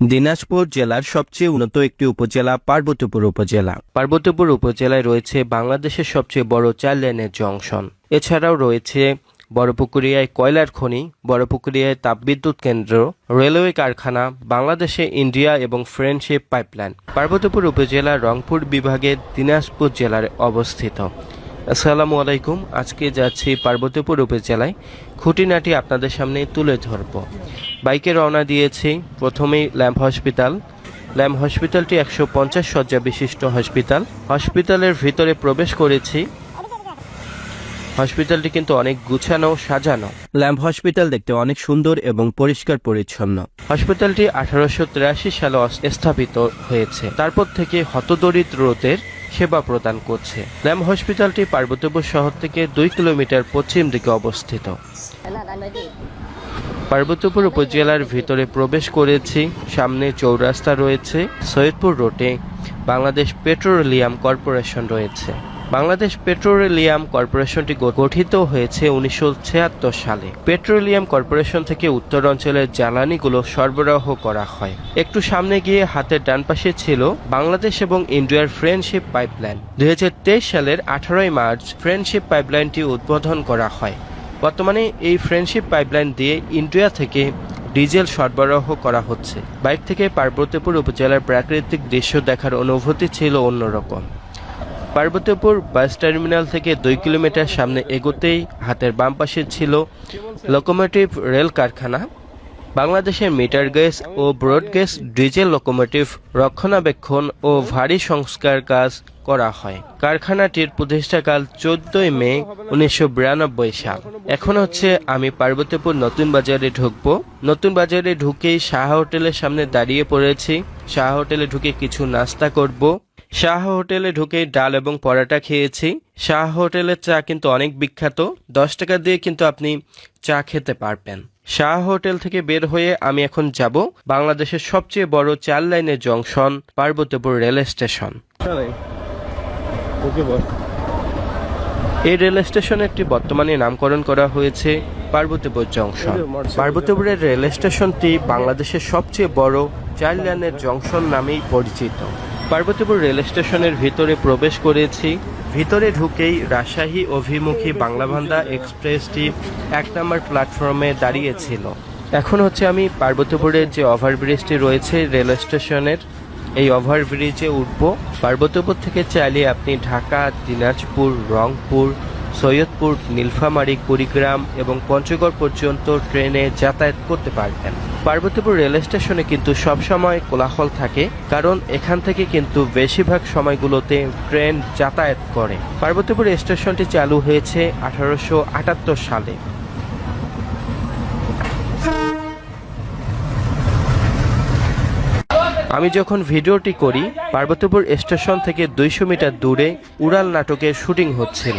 দিনাজপুর জেলার সবচেয়ে উন্নত একটি উপজেলা পার্বতীপুর উপজেলা। পার্বতীপুর উপজেলায় রয়েছে বাংলাদেশের সবচেয়ে বড় চার লেনের জংশন। এছাড়াও রয়েছে বড়পুকুরিয়ায় কয়লার খনি, বড়পুকুরিয়ায় তাপবিদ্যুৎ কেন্দ্র, রেলওয়ে কারখানা, বাংলাদেশে ইন্ডিয়া এবং ফ্রেন্ডশিপ পাইপলাইন। পার্বতীপুর উপজেলা রংপুর বিভাগের দিনাজপুর জেলার অবস্থিত। আসসালামু আলাইকুম। আজকে যাচ্ছি পার্বতীপুর উপজেলায়। খুঁটিনাটি আপনাদের সামনে তুলে ধরব। বাইকে রওনা দিয়েছি প্রথমেই ল্যাম্প হসপিটাল। ল্যাম্প হসপিটালটি একশো পঞ্চাশ শয্যা বিশিষ্ট হসপিটাল। হসপিটালের ভিতরে প্রবেশ করেছি। হসপিটালটি কিন্তু অনেক গুছানো সাজানো। ল্যাম্প হসপিটাল দেখতে অনেক সুন্দর এবং পরিষ্কার পরিচ্ছন্ন। হসপিটালটি আঠারোশো তিরাশি সালে স্থাপিত হয়েছে। তারপর থেকে হতদরিদ্রদের সেবা প্রদান করছে। ল্যাম্প হসপিটালটি পার্বতীপুর শহর থেকে দুই কিলোমিটার পশ্চিম দিকে অবস্থিত। পার্বতীপুর উপজেলার ভিতরে প্রবেশ করেছি। সামনে চৌরাস্তা রয়েছে। সৈয়দপুর রোডে বাংলাদেশ পেট্রোলিয়াম কর্পোরেশন রয়েছে। বাংলাদেশ পেট্রোলিয়াম কর্পোরেশনটি গঠিত হয়েছে উনিশশো ছিয়াত্তর সালে। পেট্রোলিয়াম কর্পোরেশন থেকে উত্তর অঞ্চলের জ্বালানিগুলো সরবরাহ করা হয়। একটু সামনে গিয়ে হাতের ডান পাশে ছিল বাংলাদেশ এবং ইন্ডিয়ার ফ্রেন্ডশিপ পাইপলাইন। দুই হাজার তেইশ সালের আঠারোই মার্চ ফ্রেন্ডশিপ পাইপলাইনটি উদ্বোধন করা হয়। বর্তমানে এই ফ্রেন্ডশিপ পাইপলাইন দিয়ে ইন্ডিয়া থেকে ডিজেল সরবরাহ করা হচ্ছে। বাইক থেকে পার্বতীপুর উপজেলার প্রাকৃতিক দৃশ্য দেখার অনুভূতি ছিল অন্যরকম। পার্বতীপুর বাস টার্মিনাল থেকে দুই কিলোমিটার সামনে এগোতেই হাতের বাম পাশে ছিল লোকোমোটিভ রেল কারখানা, বাংলাদেশের মিটার গেজ ও ব্রড গেজ ডিজেল লোকোমোটিভ রক্ষণাবেক্ষণ ও ভারী সংস্কার কাজ করা হয়। কারখানাটির প্রতিষ্ঠাকাল চোদ্দই মে উনিশশো বিরানব্বই সাল। এখন হচ্ছে আমি পার্বতীপুর নতুন বাজারে ঢুকবো। নতুন বাজারে ঢুকেই শাহ হোটেলের সামনে দাঁড়িয়ে পড়েছি। শাহ হোটেলে ঢুকে কিছু নাস্তা করব। শাহ হোটেলে ঢুকে ডাল এবং পরাটা খেয়েছি। শাহ হোটেলের চা কিন্তু অনেক বিখ্যাত। দশ টাকা দিয়ে কিন্তু আপনি চা খেতে পারবেন। শাহ হোটেল থেকে বের হয়ে আমি এখন যাব বাংলাদেশের সবচেয়ে বড় চার লাইনের জংশন, পার্বতীপুর রেল স্টেশন। এই রেল স্টেশনটি বর্তমানে নামকরণ করা হয়েছে পার্বতীপুর জংশন। পার্বতীপুরের রেল স্টেশনটি বাংলাদেশের সবচেয়ে বড় চার লাইনের জংশন নামেই পরিচিত। পার্বতীপুর রেল স্টেশনের ভিতরে প্রবেশ করেছি। ভিতরে ঢুকেই রাজশাহী অভিমুখী বাংলাভান্দা এক্সপ্রেসটি এক নম্বর প্ল্যাটফর্মে দাঁড়িয়েছিল। এখন হচ্ছে আমি পার্বতীপুরের যে ওভারব্রিজটি রয়েছে রেল স্টেশনের, এই ওভারব্রিজে উঠব। পার্বতীপুর থেকে চাইলে আপনি ঢাকা, দিনাজপুর, রংপুর সৈয়দপুর, নীলফামারী, কুড়িগ্রাম এবং পঞ্চগড় পর্যন্ত ট্রেনে যাতায়াত করতে পারবেন পার্বতীপুর রেল স্টেশনে কিন্তু সবসময় কোলাহল থাকে, কারণ এখান থেকে কিন্তু বেশিরভাগ সময়গুলোতে ট্রেন যাতায়াত করে। পার্বতীপুর স্টেশনটি চালু হয়েছে আঠারোশো আটাত্তর সালে। আমি যখন ভিডিওটি করি, পার্বতীপুর স্টেশন থেকে দুইশো মিটার দূরে উড়াল নাটকের শুটিং হচ্ছিল।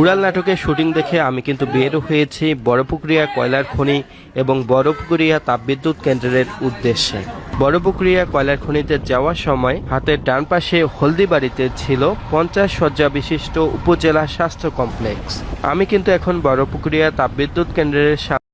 উড়াল নাটকের শুটিং দেখে আমি কিন্তু বের হয়েছি বড়পুকুরিয়া কয়লার খনি এবং বড়পুকুরিয়া তাপবিদ্যুৎ কেন্দ্রের উদ্দেশ্যে। বড়পুকুরিয়া কয়লার খনিতে যাওয়ার সময় হাতের ডান পাশে হলদিবাড়িতে ছিল পঞ্চাশ শয্যা বিশিষ্ট উপজেলা স্বাস্থ্য কমপ্লেক্স। আমি কিন্তু এখন বড়পুকুরিয়া তাপবিদ্যুৎ কেন্দ্রের